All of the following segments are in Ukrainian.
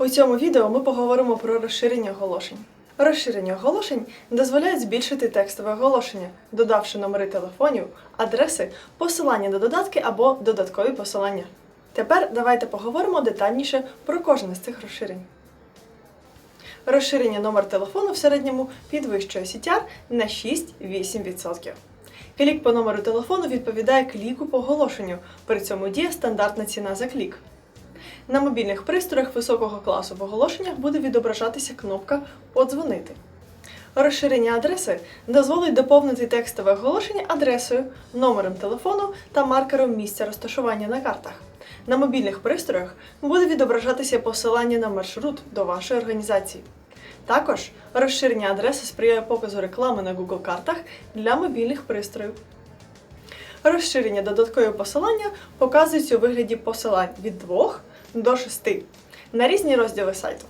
У цьому відео ми поговоримо про розширення оголошень. Розширення оголошень дозволяють збільшити текстове оголошення, додавши номери телефонів, адреси, посилання на додатки або додаткові посилання. Тепер давайте поговоримо детальніше про кожне з цих розширень. Розширення номер телефону в середньому підвищує CTR на 6-8%. Клік по номеру телефону відповідає кліку по оголошенню, при цьому діє стандартна ціна за клік. На мобільних пристроях високого класу в оголошеннях буде відображатися кнопка Подзвонити. Розширення адреси дозволить доповнити текстове оголошення адресою, номером телефону та маркером місця розташування на картах. На мобільних пристроях буде відображатися посилання на маршрут до вашої організації. Також розширення адреси сприяє показу реклами на Google картах для мобільних пристроїв. Розширення додаткові посилання показується у вигляді посилань від 2 до 6 на різні розділи сайту.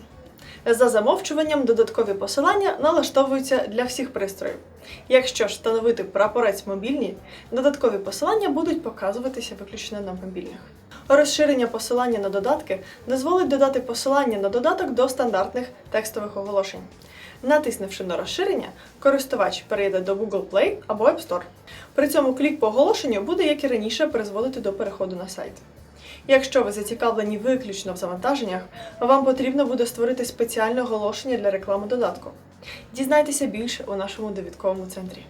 За замовчуванням додаткові посилання налаштовуються для всіх пристроїв. Якщо ж встановити прапорець мобільні, додаткові посилання будуть показуватися виключно на мобільних. Розширення посилання на додатки дозволить додати посилання на додаток до стандартних текстових оголошень. Натиснувши на розширення, користувач перейде до Google Play або App Store. При цьому клік по оголошенню буде, як і раніше, призводити до переходу на сайт. Якщо ви зацікавлені виключно в завантаженнях, вам потрібно буде створити спеціальне оголошення для реклами додатку. Дізнайтеся більше у нашому довідковому центрі.